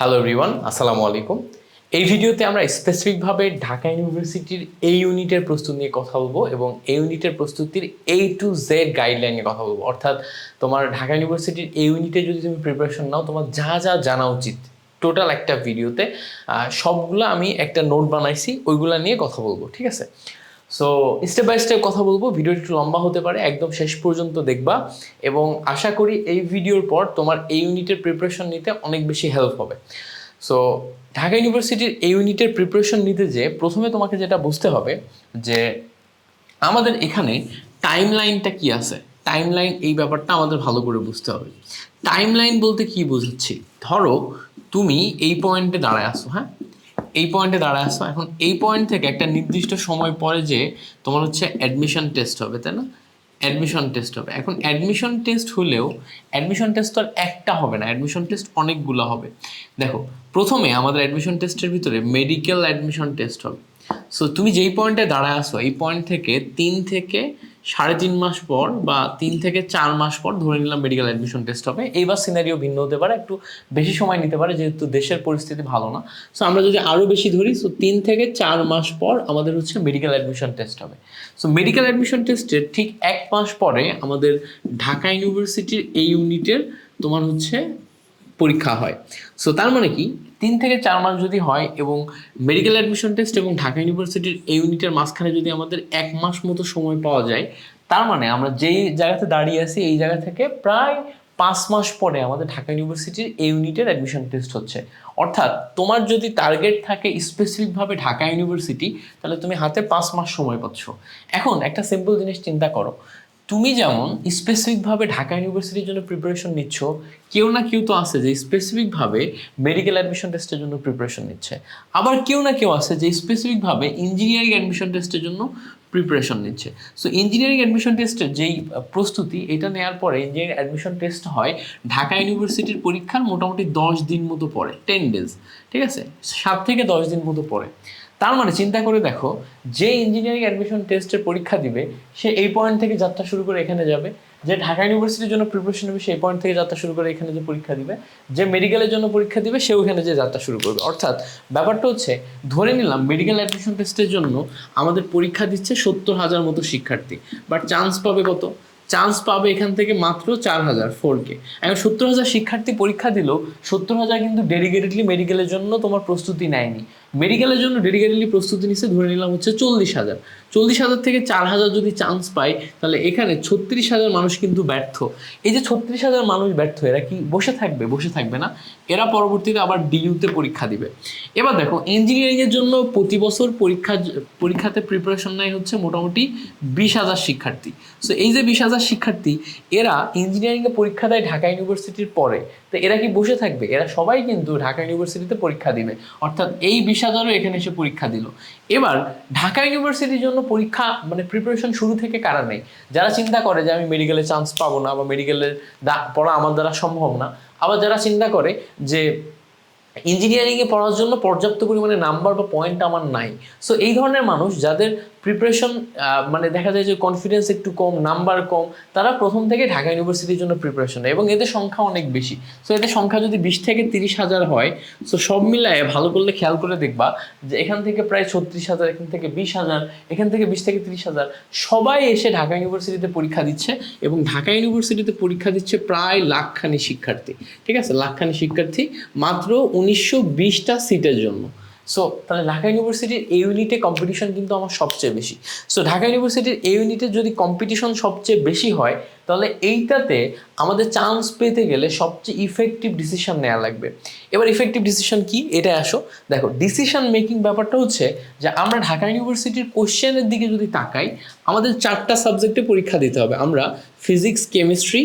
Hello everyone আসসালামু আলাইকুম এই ভিডিওতে আমরা স্পেসিফিকভাবে ঢাকা ইউনিভার্সিটির এই ইউনিটের প্রস্তুতি নিয়ে কথা বলব এবং এই ইউনিটের প্রস্তুতির এ টু জেড গাইডলাইন নিয়ে কথা বলব। অর্থাৎ তোমার ঢাকা ইউনিভার্সিটির এই ইউনিটে যদি তুমি প্রিপারেশন নাও, তোমার যা যা জানা উচিত টোটাল একটা ভিডিওতে সবগুলো আমি একটা নোট বানাইছি, ওইগুলা নিয়ে কথা বলব, ঠিক আছে? সো স্টেপ বাই স্টেপ কথা বলব, ভিডিওটি একটু লম্বা হতে পারে, একদম শেষ পর্যন্ত দেখবা এবং আশা করি এই ভিডিওর পর তোমার এই ইউনিটের প্রিপারেশন নিতে অনেক বেশি হেল্প হবে। সো ঢাকা ইউনিভার্সিটির এই ইউনিটের প্রিপারেশন নিতে যে প্রথমে তোমাকে যেটা বুঝতে হবে যে আমাদের এখানে টাইম লাইনটা কি আছে? টাইম লাইন এই ব্যাপারটা আমাদের ভালো করে বুঝতে হবে। টাইম লাইন বলতে কি বুঝাচ্ছি? ধরো, তুমি এই পয়েন্টে দাঁড়ায় আসো হ্যাঁ? এই পয়েন্টে দাঁড়ায় আসো। এখন এই পয়েন্ট থেকে একটা নির্দিষ্ট সময় পরে যে তোমার হচ্ছে অ্যাডমিশন টেস্ট হবে, তাই না? অ্যাডমিশন টেস্ট হবে। এখন অ্যাডমিশন টেস্ট হলেও অ্যাডমিশন টেস্ট তো আর একটা হবে না অ্যাডমিশন টেস্ট অনেকগুলো হবে। দেখো, প্রথমে আমাদের অ্যাডমিশন টেস্টের ভিতরে মেডিকেল অ্যাডমিশন টেস্ট হবে। সো তুমি যেই পয়েন্টে দাঁড়ায় আসো, এই পয়েন্ট থেকে তিন থেকে সাড়ে তিন মাস পর বা তিন থেকে চার মাস পর ধরে নিলাম মেডিকেল অ্যাডমিশন টেস্ট হবে। এইবার সিনারিও ভিন্ন হতে পারে, একটু বেশি সময় নিতে পারে, যেহেতু দেশের পরিস্থিতি ভালো না। সো আমরা যদি আরও বেশি ধরি সো তিন থেকে চার মাস পর আমাদের হচ্ছে মেডিকেল অ্যাডমিশন টেস্ট হবে। সো মেডিকেল অ্যাডমিশন টেস্টের ঠিক এক মাস পরে আমাদের ঢাকা ইউনিভার্সিটির এই ইউনিটের তোমার হচ্ছে পরীক্ষা হয়। সো তার মানে কি? তিন থেকে চার মাস যদি হয় এবং মেডিকেল অ্যাডমিশন টেস্ট এবং ঢাকা ইউনিভার্সিটির এই ইউনিটের মাঝখানে যদি আমাদের এক মাস মতো সময় পাওয়া যায়, তার মানে আমরা যেই জায়গাতে দাঁড়িয়ে আছি, এই জায়গা থেকে প্রায় পাঁচ মাস পরে আমাদের ঢাকা ইউনিভার্সিটির এই ইউনিটের অ্যাডমিশন টেস্ট হচ্ছে। অর্থাৎ তোমার যদি টার্গেট থাকে স্পেসিফিকভাবে ঢাকা ইউনিভার্সিটি তাহলে তুমি হাতে পাঁচ মাস সময় পাচ্ছ। এখন একটা সিম্পল জিনিস চিন্তা করো তুমি যেমন স্পেসিফিকভাবে ঢাকা ইউনিভার্সিটির জন্য প্রিপারেশন নিচ্ছ, কেউ না কেউ তো আছে যে স্পেসিফিকভাবে মেডিকেল অ্যাডমিশন টেস্টের জন্য প্রিপারেশন নিচ্ছে। আবার কেউ না কেউ আছে যে স্পেসিফিকভাবে ইঞ্জিনিয়ারিং অ্যাডমিশন টেস্টের জন্য প্রিপারেশন নিচ্ছে। সো ইঞ্জিনিয়ারিং অ্যাডমিশন টেস্টের যেই প্রস্তুতি, এটা নেওয়ার পরে ইঞ্জিনিয়ারিং অ্যাডমিশন টেস্ট হয় ঢাকা ইউনিভার্সিটির পরীক্ষার মোটামুটি দশ দিন মতো পরে টেন ডেজ ঠিক আছে? সাত থেকে দশ দিন মতো পরে। তার মানে চিন্তা করে দেখো, যে ইঞ্জিনিয়ারিং অ্যাডমিশন টেস্টের পরীক্ষা দিবে, সে এই পয়েন্ট থেকে যাত্রা শুরু করে এখানে যাবে। যে ঢাকা ইউনিভার্সিটির জন্য প্রিপারেশন নেবে, সেই পয়েন্ট থেকে যাত্রা শুরু করে এখানে যে পরীক্ষা দিবে। যে মেডিকেলের জন্য পরীক্ষা দিবে, সেও এখানে যে যাত্রা শুরু করবে। অর্থাৎ ব্যাপারটা হচ্ছে, ধরে নিলাম মেডিকেল অ্যাডমিশন টেস্টের জন্য আমাদের পরীক্ষা দিচ্ছে সত্তর হাজার মতো শিক্ষার্থী। বাট চান্স পাবে কত? চান্স পাবে এখান থেকে মাত্র চার হাজার ফোর কে এখন সত্তর হাজার শিক্ষার্থী পরীক্ষা দিল, সত্তর হাজার কিন্তু ডেডিকেটেডলি মেডিকেলের জন্য তোমার প্রস্তুতি নেয়নি। মেডিকেলের জন্য ডেডিকেটেডলি প্রস্তুতি নিচ্ছে ধরে নিলাম হচ্ছে চল্লিশ হাজার। চল্লিশ হাজার থেকে চার হাজার যদি চান্স পায়, তাহলে এখানে ছত্রিশ হাজার মানুষ কিন্তু ব্যর্থ। এই যে ছত্রিশ হাজার মানুষ ব্যর্থ, এরা কি বসে থাকবে? বসে থাকবে না। এরা পরবর্তীতে আবার ডিইউতে পরীক্ষা দিবে। এবার দেখো ইঞ্জিনিয়ারিংয়ের জন্য প্রতি বছর পরীক্ষা, পরীক্ষাতে প্রিপারেশন নেয় হচ্ছে মোটামুটি বিশ হাজার শিক্ষার্থী। সো এই যে বিশ হাজার শিক্ষার্থী, এরা ইঞ্জিনিয়ারিংয়ে পরীক্ষা দেয় ঢাকা ইউনিভার্সিটির পরে। তো এরা কি বসে থাকবে? এরা সবাই কিন্তু ঢাকা ইউনিভার্সিটিতে পরীক্ষা দিবে। অর্থাৎ এই বিশ হাজারও এখানে এসে পরীক্ষা দিল। এবার ঢাকা ইউনিভার্সিটির জন্য পরীক্ষা মানে প্রিপারেশন শুরু থেকে কারা নেই যারা চিন্তা করে যে আমি মেডিকেলে চান্স পাবো না বা মেডিকেলের পড়া আমার দ্বারা সম্ভব না, আবার যারা চিন্তা করে যে ইঞ্জিনিয়ারিংয়ে পড়ার জন্য পর্যাপ্ত পরিমাণে নাম্বার বা পয়েন্ট আমার নাই। সো এই ধরনের মানুষ যাদের প্রিপারেশন মানে দেখা যায় যে কনফিডেন্স একটু কম নাম্বার কম, তারা প্রথম থেকে ঢাকা ইউনিভার্সিটির জন্য প্রিপারেশন এবং এদের সংখ্যা অনেক বেশি। সো এদের সংখ্যা যদি বিশ থেকে তিরিশ হাজার হয় সো সব মিলায়ে ভালো করলে খেয়াল করে দেখবা যে এখান থেকে প্রায় ছত্রিশ হাজার, এখান থেকে বিশ হাজার, এখান থেকে বিশ থেকে তিরিশ হাজার, সবাই এসে ঢাকা ইউনিভার্সিটিতে পরীক্ষা দিচ্ছে এবং ঢাকা ইউনিভার্সিটিতে পরীক্ষা দিচ্ছে প্রায় লাখখানি শিক্ষার্থী। ঠিক আছে? লাখখানি শিক্ষার্থী মাত্র উনিশশো বিশটা সিটের জন্য। সো তাহলে ঢাকা ইউনিভার্সিটির এই ইউনিটে কম্পিটিশন কিন্তু আমার সবচেয়ে বেশি। সো ঢাকা ইউনিভার্সিটির এই ইউনিটে যদি কম্পিটিশন সবচেয়ে বেশি হয়, তাহলে এইটাতে আমাদের চান্স পেতে গেলে সবচেয়ে ইফেক্টিভ ডিসিশন নেওয়া লাগবে। এবার ইফেক্টিভ ডিসিশন কি? এটা আসো। দেখো ডিসিশন মেকিং ব্যাপারটা হচ্ছে যে আমরা ঢাকা ইউনিভার্সিটির কোশ্চেনের দিকে যদি তাকাই, আমাদের চারটা সাবজেক্টে পরীক্ষা দিতে হবে। আমরা ফিজিক্স কেমিস্ট্রি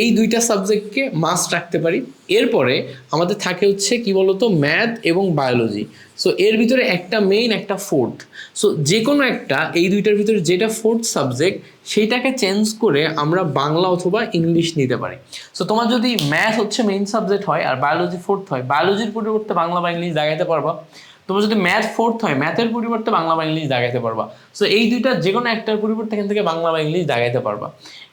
এই দুইটা সাবজেক্টকে মাস্ট রাখতে পারি। এরপরে আমাদের থাকে হচ্ছে কি বলতো ম্যাথ এবং বায়োলজি সো এর ভিতরে একটা মেইন একটা ফোর্থ সো যে কোনো একটা, এই দুইটার ভিতরে যেটা ফোর্থ সাবজেক্ট সেইটাকে চেঞ্জ করে আমরা বাংলা অথবা ইংলিশ নিতে পারি। সো তোমার যদি ম্যাথ হচ্ছে মেইন সাবজেক্ট হয় আর বায়োলজি ফোর্থ হয় বায়োলজির পরিবর্তে বাংলা বা ইংলিশ দেখাতে পারবা। তোমার যদি ম্যাথ ফোর্থ হয় ম্যাথের পরিবর্তে বাংলা বা ইংলিশ দাগাইতে পারবা। সো এই দুইটা যে কোনো একটার পরিবর্তে এখান থেকে বাংলা বা ইংলিশ দাগাইতে পারবা।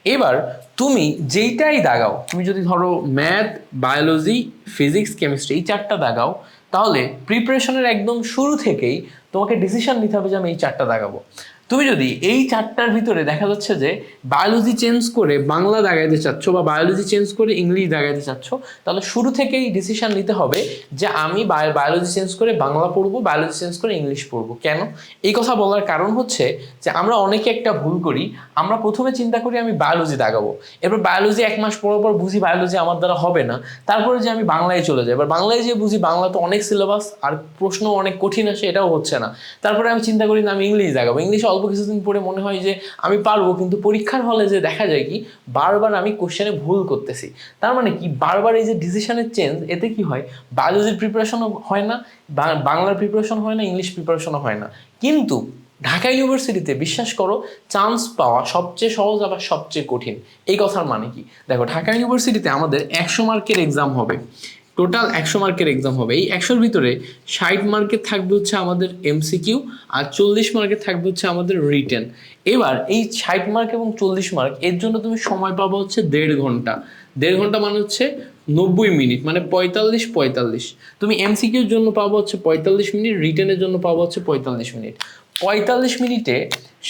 এবার, তুমি যেইটাই দাগাও তুমি যদি ধরো ম্যাথ বায়োলজি ফিজিক্স কেমিস্ট্রি এই চারটা দাগাও তাহলে প্রিপারেশনের একদম শুরু থেকেই তোমাকে ডিসিশন নিতে হবে যে আমি এই চারটা দাগাবো তুমি যদি এই চারটার ভিতরে দেখা যাচ্ছে যে বায়োলজি চেঞ্জ করে বাংলা দাগাইতে চাচ্ছ বা বায়োলজি চেঞ্জ করে ইংলিশ দাগাইতে চাচ্ছ, তাহলে শুরু থেকেই ডিসিশন নিতে হবে যে আমি বায়োলজি চেঞ্জ করে বাংলা পড়ব বায়োলজি চেঞ্জ করে ইংলিশ পড়ব। কেন? এই কথা বলার কারণ হচ্ছে যে আমরা অনেকে একটা ভুল করি, আমরা প্রথমে চিন্তা করি আমি বায়োলজি দাগাবো। এরপর বায়োলজি এক মাস পর পর বুঝি বায়োলজি আমার দ্বারা হবে না। তারপরে যে আমি বাংলায় চলে যাই। এবার বাংলায় যে বুঝি বাংলা তো অনেক সিলেবাস আর প্রশ্ন অনেক কঠিন আসে, এটাও হচ্ছে না। তারপরে আমি চিন্তা করি না আমি ইংলিশ দাগাবো। ইংলিশে অল্প কিছুদিন পরে মনে হয় যে আমি পারব, কিন্তু পরীক্ষার হলে যে দেখা যায় কি, বারবার আমি কোশ্চেনে ভুল করতেছি। তার মানে কি, বারবার এই যে ডিসিশনের চেঞ্জ এতে কি হয়? বায়োলজির প্রিপারেশনও হয় না বাংলার প্রিপারেশন হয় না ইংলিশ প্রিপারেশনও হয় না। কিন্তু ঢাকা ইউনিভার্সিটিতে বিশ্বাস করো চান্স পাওয়া সবচেয়ে সহজ আবার সবচেয়ে কঠিন। এই কথার মানে কি? দেখো, ঢাকা ইউনিভার্সিটিতে আমাদের একশো মার্কের এক্সাম হবে। টোটাল একশো মার্কের এক্সাম হবে। এই একশোর ভিতরে ষাট মার্কের থাকবে হচ্ছে আমাদের এমসিকিউ আর চল্লিশ মার্কের থাকবে হচ্ছে আমাদের রিটেন এবার এই ষাট মার্ক এবং চল্লিশ মার্ক এর জন্য তুমি সময় পাবো হচ্ছে দেড় ঘণ্টা। দেড় ঘণ্টা মানে হচ্ছে নব্বই মিনিট মানে পঁয়তাল্লিশ পঁয়তাল্লিশ। তুমি এমসিকিউর জন্য পাবো হচ্ছে পঁয়তাল্লিশ মিনিট রিটেনের জন্য পাবো হচ্ছে পঁয়তাল্লিশ মিনিট পঁয়তাল্লিশ মিনিটে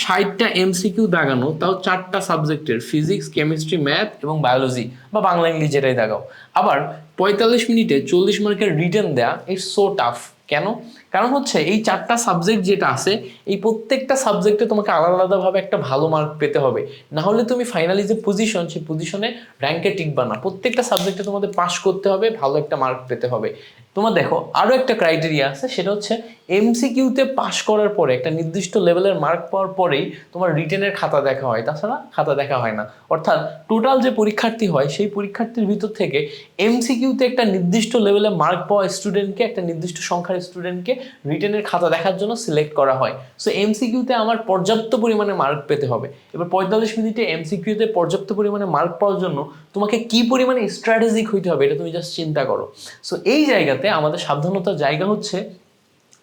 ষাটটা এমসিকিউ দাগানো, তাও চারটা সাবজেক্টের ফিজিক্স কেমিস্ট্রি ম্যাথ এবং বায়োলজি বা বাংলা, ইংলিশ যেটাই দাগাও। আবার পঁয়তাল্লিশ মিনিটে চল্লিশ মার্কের রিটার্ন দেয়া ইটস সো টাফ কেন? কারণ হচ্ছে এই চারটা সাবজেক্ট যেটা আছে, এই প্রত্যেকটা সাবজেক্টে তোমাকে আলাদা আলাদাভাবে একটা ভালো মার্ক পেতে হবে। না হলে তুমি ফাইনালি যে পজিশন সেই পজিশনে র্যাঙ্কে টিকবা না। প্রত্যেকটা সাবজেক্টে তোমাদের পাস করতে হবে, ভালো একটা মার্ক পেতে হবে। তোমার দেখো আরও একটা ক্রাইটেরিয়া আছে, সেটা হচ্ছে এমসিকিউতে পাশ করার পরে, একটা নির্দিষ্ট লেভেলের মার্ক পাওয়ার পরেই তোমার রিটেনের খাতা দেখা হয়। তাছাড়া খাতা দেখা হয় না। অর্থাৎ টোটাল যে পরীক্ষার্থী হয়, সেই পরীক্ষার্থীর ভিতর থেকে এমসিকিউতে একটা নির্দিষ্ট লেভেলে মার্ক পাওয়া স্টুডেন্টকে একটা নির্দিষ্ট সংখ্যার স্টুডেন্টকে রিটেনের খাতা দেখার জন্য সিলেক্ট করা হয়। সো এমসিকিউতে আমার পর্যাপ্ত পরিমাণে মার্ক পেতে হবে। এবার পঁয়তাল্লিশ মিনিটে এমসিকিউতে পর্যাপ্ত পরিমাণে মার্ক পাওয়ার জন্য তোমাকে কি পরিমাণে স্ট্র্যাটেজিক হইতে হবে এটা তুমি জাস্ট চিন্তা করো। সো এই জায়গাতে আমাদের সাবধানতার জায়গা হচ্ছে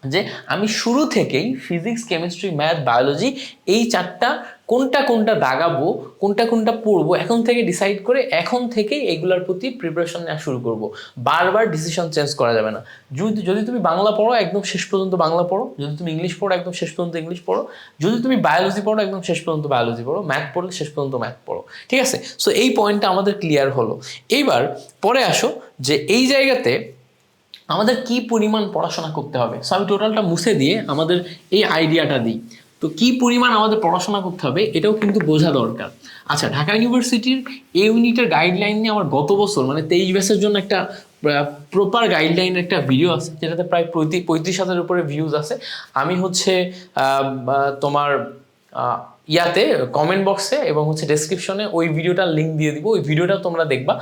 যে আমি শুরু থেকেই ফিজিক্স কেমিস্ট্রি ম্যাথ বায়োলজি এই চারটা কোনটা কোনটা দাগাবো, কোনটা কোনটা পড়ব, এখন থেকে ডিসাইড করে এখন থেকেই এগুলোর প্রতি প্রিপারেশন নেওয়া শুরু করব। বারবার ডিসিশন চেঞ্জ করা যাবে না। যদি যদি তুমি বাংলা পড়ো, একদম শেষ পর্যন্ত বাংলা পড়ো। যদি তুমি ইংলিশ পড়ো, একদম শেষ পর্যন্ত ইংলিশ পড়ো। যদি তুমি বায়োলজি পড়ো, একদম শেষ পর্যন্ত বায়োলজি পড়ো। ম্যাথ পড়লে শেষ পর্যন্ত ম্যাথ পড়ো। ঠিক আছে? সো এই পয়েন্টটা আমাদের ক্লিয়ার হলো। এইবার পরে আসো যে এই জায়গাতে আমাদের কি পরিমাণ পড়াশোনা করতে হবে? সো আমি টোটালটা মুছে দিয়ে আমাদের এই আইডিয়াটা দিই। তো কি পরিমাণ আমাদের পড়াশোনা করতে হবে, এটাও কিন্তু বোঝা দরকার। আচ্ছা ঢাকা ইউনিভার্সিটির এই ইউনিটের গাইডলাইন নিয়ে আমার গত বছর মানে তেইশ ব্যাসের জন্য একটা প্রপার গাইডলাইনের একটা ভিডিও আছে, যেটাতে প্রায় পঁয়ত্রিশ হাজারের উপরে ভিউজ আছে। আমি হচ্ছে তোমার ইয়াতে কমেন্ট বক্সে এবং হচ্ছে ডেসক্রিপশনে ওই ভিডিওটার লিঙ্ক দিয়ে দিব। ওই ভিডিওটা তোমরা দেখবা।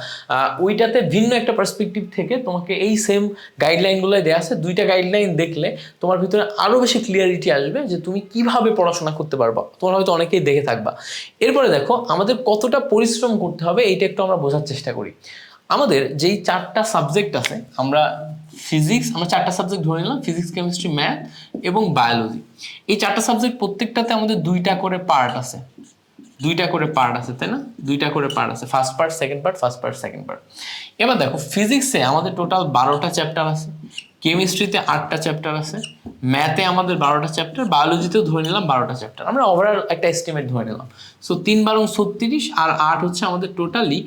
ওইটাতে ভিন্ন একটা পার্সপেক্টিভ থেকে তোমাকে এই সেম গাইডলাইনগুলোই দেওয়া আছে। দুইটা গাইডলাইন দেখলে তোমার ভিতরে আরও বেশি ক্লিয়ারিটি আসবে যে তুমি কীভাবে পড়াশোনা করতে পারবা। তোমরা হয়তো অনেকেই দেখে থাকবা। এরপরে দেখো, আমাদের কতটা পরিশ্রম করতে হবে, এইটা একটু আমরা বোঝার চেষ্টা করি। আমাদের যেই চারটা সাবজেক্ট আছে, আমরা ফিজিক্স আমরা চারটা সাবজেক্ট ধরে নিলাম ফিজিক্স কেমিস্ট্রি ম্যাথ এবং বায়োলজি এই চারটা সাবজেক্ট প্রত্যেকটাতে আমাদের দুইটা করে পার্ট আছে। দুইটা করে পার্ট আছে, তাই না? দুইটা করে পার্ট আছে। First part second part first part second part এবার দেখো ফিজিক্সে আমাদের টোটাল বারোটা চ্যাপ্টার আছে কেমিস্ট্রিতে আটটা চ্যাপ্টার আছে ম্যাথে আমাদের বারোটা চ্যাপ্টার বায়োলজিতেও ধরে নিলাম বারোটা চ্যাপ্টার আমরা ওভারঅল একটা এস্টিমেট ধরে নিলাম। সো তিন বারং ছত্রিশ আর আট হচ্ছে আমাদের টোটালি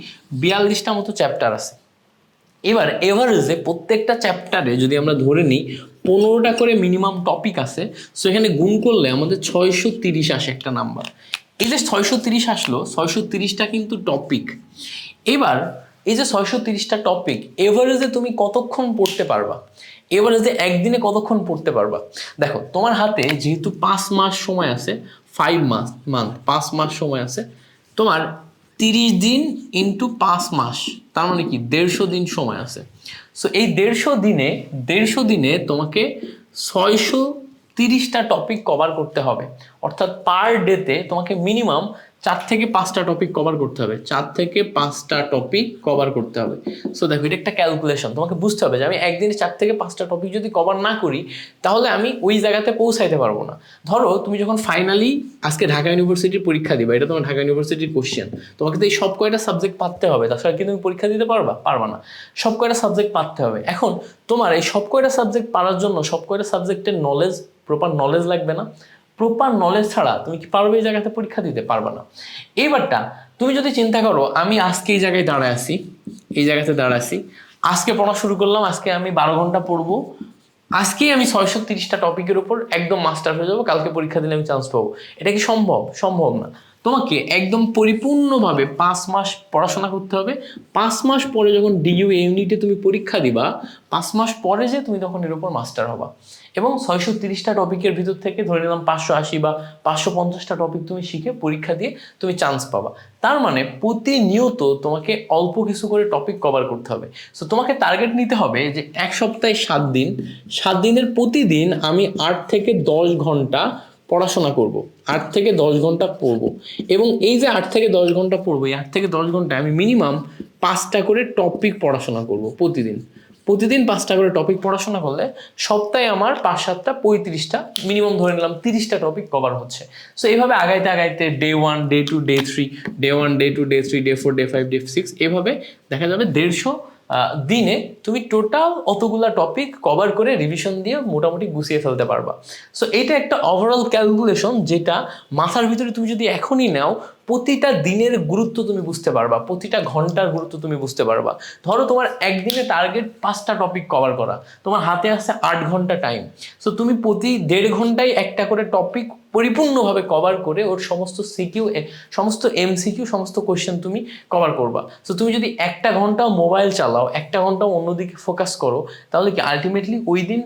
বিয়াল্লিশটা মতো চ্যাপ্টার আছে। এবার এভারেজে প্রত্যেকটা চ্যাপ্টারে যদি আমরা ধরে নিই, পনেরোটা করে মিনিমাম টপিক আছে সো এখানে গুণ করলে আমাদের ছয়শো তিরিশ আসে একটা নাম্বার এই যে ছয়শো তিরিশ আসলো, ছয়শো তিরিশটা কিন্তু টপিক এবার এই যে ছয়শো তিরিশটা টপিক এভারেজে তুমি কতক্ষণ পড়তে পারবা? এভারেজে একদিনে কতক্ষণ পড়তে পারবা? দেখো, তোমার হাতে যেহেতু পাঁচ মাস সময় আছে ফাইভ মাস মান্থ পাঁচ মাস সময় আছে, তোমার তিরিশ দিন ইন্টু পাঁচ মাস। তার মানে কি? দেড়শো দিন সময় আছে। সো এই দেড়শো দিনে দেড়শো দিনে তোমাকে ছয়শো তিরিশটা টপিক কভার করতে হবে। অর্থাৎ পার ডেতে তোমাকে মিনিমাম চার থেকে পাঁচটা টপিক কভার করতে হবে। চার থেকে পাঁচটা টপিক কভার করতে হবে। সো দেখো, এটা একটা ক্যালকুলেশন তোমাকে বুঝতে হবে যে আমি একদিনে চার থেকে পাঁচটা টপিক যদি কভার না করি, তাহলে আমি ওই জায়গাতে পৌঁছাইতে পারব না। ধরো, তুমি যখন ফাইনালি আজকে ঢাকা ইউনিভার্সিটির পরীক্ষা দিবা, এটা তোমার ঢাকা ইউনিভার্সিটির কোশ্চেন তোমাকে তো এই সব কয়টা সাবজেক্ট পাততে হবে, তাছাড়া কি তুমি পরীক্ষা দিতে পারবা? পারবা না। সব কয়টা সাবজেক্ট পাততে হবে। এখন, তোমার এই সব কয়টা সাবজেক্ট পারার জন্য সব কয়টা সাবজেক্টের নলেজ প্রপার নলেজ লাগবে না? প্রপার নলেজ ছাড়া তুমি কি পারবে এই জায়গাতে পরীক্ষা দিতে? পারবে না। এইবারটা তুমি যদি চিন্তা করো, আমি আজকে এই জায়গায় দাঁড়ায় আসি এই জায়গাতে দাঁড়ায় আসি আজকে পড়া শুরু করলাম, আজকে আমি বারো ঘণ্টা পড়ব, আজকেই আমি ছয়শো তিরিশটা টপিকের উপর একদম মাস্টার হয়ে যাব, কালকে পরীক্ষা দিলে আমি চান্স পাবো। এটা কি সম্ভব? সম্ভব না। তোমাকে একদম পরিপূর্ণভাবে পাঁচ মাস পড়াশোনা করতে হবে। পাঁচ মাস পরে যখন ডিইউ ইউনিটে তুমি পরীক্ষা দিবা, পাঁচ মাস পরে যে তুমি তখন এর উপর মাস্টার হবা। এবং ছয়শো তিরিশটা টপিকের ভিতর থেকে ধরে নিলাম পাঁচশো আশি বা পাঁচশো পঞ্চাশটা টপিক তুমি শিখে পরীক্ষা দিয়ে তুমি চান্স পাবা। তার মানে প্রতিনিয়ত তোমাকে অল্প কিছু করে টপিক কভার করতে হবে। সো তোমাকে টার্গেট নিতে হবে যে এক সপ্তাহে সাত দিন। সাত দিনের প্রতিদিন আমি আট থেকে দশ ঘণ্টা পড়াশোনা করব, আট থেকে দশ ঘণ্টা পড়ব। এবং এই যে আট থেকে দশ ঘণ্টা পড়ব, এই আট থেকে দশ ঘণ্টা আমি মিনিমাম পাঁচটা করে টপিক পড়াশোনা করব প্রতিদিন। প্রতিদিন পাঁচটা করে টপিক পড়াশোনা করলে সপ্তাহে আমার পাঁচ সাতটা, পঁয়ত্রিশটা মিনিমাম ধরে নিলাম তিরিশটা টপিক কভার হচ্ছে। সো এইভাবে আগাইতে আগাইতে day one day two day three day one day two day three day four day five day six এভাবে দেখা যাবে দেড়শো দিনে তুমি টোটাল অতগুলা টপিক কভার করে রিভিশন দিয়ে মোটামুটি গুছিয়ে ফেলতে পারবা। সো এটা একটা ওভারঅল ক্যালকুলেশন যেটা মাথার ভিতরে তুমি যদি এখনই নাও প্রতিটা দিনের গুরুত্ব তুমি বুঝতে পারবা, প্রতিটা ঘণ্টার গুরুত্ব তুমি বুঝতে পারবা। ধরো তোমার একদিনে টার্গেট পাঁচটা টপিক কভার করা, তোমার হাতে আসছে আট ঘণ্টা টাইম সো তুমি প্রতি দেড় ঘন্টায় একটা করে টপিক পরিপূর্ণভাবে কভার করে ওর সমস্ত সিকিউ সমস্ত এমসিকিউ সমস্ত কোয়েশ্চেন তুমি কভার করবা। সো তুমি যদি একটা ঘন্টাও মোবাইল চালাও, একটা ঘন্টাও অন্যদিকে ফোকাস করো, তাহলে কি আলটিমেটলি ওই দিন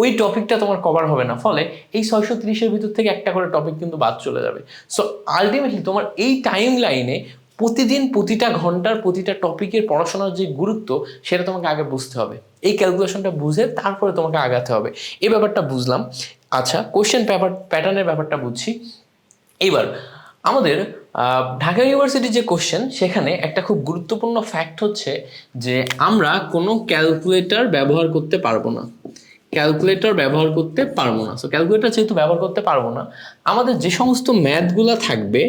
ওই টপিকটা তোমার কভার হবে না। ফলে এই ছয়শো তিরিশের ভিতর থেকে একটা করে টপিক কিন্তু বাদ চলে যাবে। সো আলটিমেটলি তোমার এই টাইম লাইনে প্রতিদিন প্রতিটা ঘণ্টার প্রতিটা টপিকের পড়াশোনার যে গুরুত্ব, সেটা তোমাকে আগে বুঝতে হবে। এই ক্যালকুলেশনটা বুঝে তারপরে তোমাকে আগাতে হবে। এই ব্যাপারটা বুঝলাম। আচ্ছা কোশ্চেন পেপার প্যাটার্নের ব্যাপারটা বুঝছি। এবার আমাদের ঢাকা ইউনিভার্সিটির যে কোশ্চেন সেখানে একটা খুব গুরুত্বপূর্ণ ফ্যাক্ট হচ্ছে যে আমরা কোনো ক্যালকুলেটর ব্যবহার করতে পারব না। ক্যালকুলেটর ব্যবহার করতে পারব না। সো ক্যালকুলেটর যেহেতু ব্যবহার করতে পারব না, আমাদের যে সমস্ত ম্যাথগুলো থাকবে,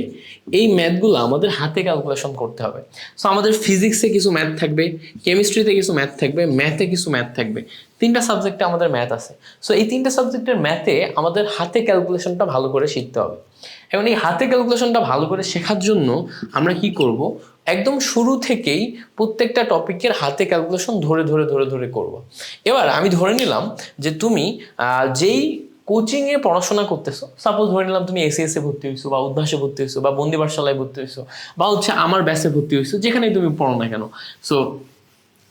এই ম্যাথগুলো আমাদের হাতে ক্যালকুলেশন করতে হবে। সো আমাদের ফিজিক্সে কিছু ম্যাথ থাকবে কেমিস্ট্রিতে কিছু ম্যাথ থাকবে ম্যাথে কিছু ম্যাথ থাকবে। তিনটা সাবজেক্টে আমাদের ম্যাথ আছে। সো এই তিনটা সাবজেক্টের ম্যাথে আমাদের হাতে ক্যালকুলেশনটা ভালো করে শিখতে হবে। এখন এই হাতে ক্যালকুলেশনটা ভালো করে শেখার জন্য আমরা কি করব? একদম শুরু থেকেই প্রত্যেকটা টপিকের হাতে ক্যালকুলেশন ধরে ধরে ধরে ধরে করব। এবার আমি ধরে নিলাম যে তুমি যেই কোচিংয়ে পড়াশোনা করতেছো সাপোজ ধরে নিলাম তুমি এসিএসে ভর্তি হয়েছো বা উদ্ভাসে ভর্তি হয়েছো বা বন্দি পাঠশালায় ভর্তি হয়েছো বা হচ্ছে আমার ব্যাসে ভর্তি হয়েছো যেখানেই তুমি পড়ো না কেন। সো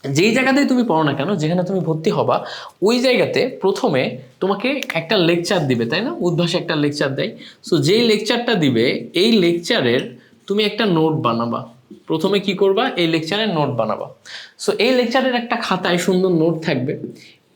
যেই জায়গাতেই তুমি পড়ো না কেন, যেখানে তুমি ভর্তি হবা, ওই জায়গাতে প্রথমে তোমাকে একটা লেকচার দিবে, তাই না? উদ্ভাসে একটা লেকচার দেয়। সো যেই লেকচারটা দিবে, এই লেকচারের তুমি একটা নোট বানাবা। প্রথমে কি করবা? এই লেকচারের নোট বানাবা। সো এই লেকচারের একটা খাতায় সুন্দর নোট থাকবে।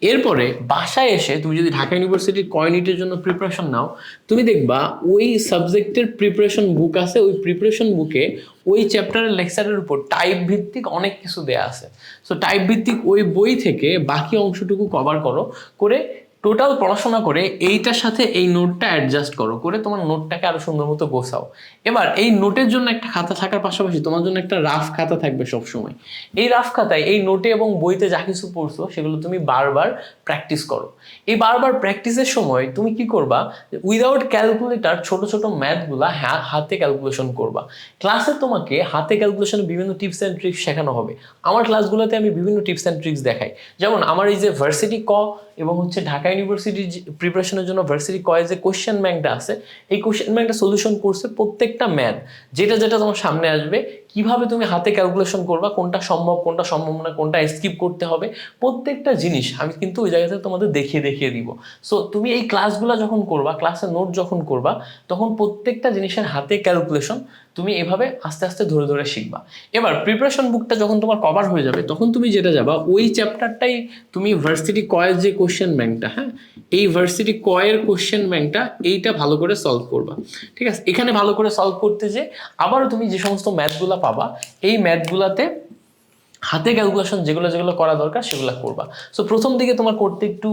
এরপরে বাসায় এসে তুমি যদি ঢাকা ইউনিভার্সিটির কয়নিটের জন্য প্রিপারেশন নাও, তুমি দেখবা ওই সাবজেক্টের প্রিপারেশন বুক আছে, ওই প্রিপারেশন বুকে ওই চ্যাপ্টারের লেকচারের উপর টাইপ ভিত্তিক অনেক কিছু দেয়া আছে। সো টাইপ ভিত্তিক ওই বই থেকে বাকি অংশটুকু কভার করো, করে টোটাল পড়াশোনা করে এইটার সাথে এই নোটটা অ্যাডজাস্ট করো, করে তোমার নোটটাকে আরও সুন্দর মতো গোছাও। এবার এই নোটের জন্য একটা খাতা থাকার পাশাপাশি তোমার জন্য একটা রাফ খাতা থাকবে সবসময়। এই রাফ খাতায় এই নোটে এবং বইতে যা কিছু পড়ছো, সেগুলো তুমি বারবার প্র্যাকটিস করো। এই বারবার প্র্যাকটিসের সময় তুমি কি করবা? উইদাউট ক্যালকুলেটার ছোট ছোট ম্যাথগুলা হাতে ক্যালকুলেশন করবা। ক্লাসে তোমাকে হাতে ক্যালকুলেশন বিভিন্ন টিপস অ্যান্ড ট্রিক্স শেখানো হবে। আমার ক্লাসগুলোতে আমি বিভিন্ন টিপস অ্যান্ড ট্রিক্স দেখাই। যেমন আমার এই যে ভার্সিটি ক এবং হচ্ছে ঢাকা ইউনিভার্সিটির প্রিপারেশনের জন্য ভার্সিটি কয়েজে কোয়েশ্চেন ব্যাংকটা আছে। এই কোয়েশ্চেন ব্যাংকটা সলিউশন করছে প্রত্যেকটা ম্যাথ যেটা যেটা তোমার সামনে আসবে কীভাবে তুমি হাতে ক্যালকুলেশন করবা, কোনটা সম্ভব কোনটা সম্ভব না, কোনটা স্কিপ করতে হবে, প্রত্যেকটা জিনিস আমি কিন্তু ওই জায়গাতে তোমাদের দেখিয়ে দেখিয়ে দিব। সো তুমি এই ক্লাসগুলো যখন করবা ক্লাসের নোট যখন করবা, তখন প্রত্যেকটা জিনিসের হাতে ক্যালকুলেশন তুমি এভাবে আস্তে আস্তে ধরে ধরে শিখবা। এবার প্রিপারেশন বুকটা যখন তোমার কভার হয়ে যাবে, তখন তুমি যেটা যাবা, ওই চ্যাপ্টারটাই তুমি ভার্সিটি কয়ের যে কোশ্চেন ব্যাংকটা হ্যাঁ এই ভার্সিটি কয়ের কোশ্চেন ব্যাংকটা এইটা ভালো করে সলভ করবা। ঠিক আছে? এখানে ভালো করে সলভ করতে যে আবারও তুমি যে সমস্ত ম্যাথগুলো পাবা, এই ম্যাথগুলাতে হাতে ক্যালকুলেশন যেগুলো যেগুলো করা দরকার সেগুলো করবা। সো প্রথম দিকে তোমার করতে একটু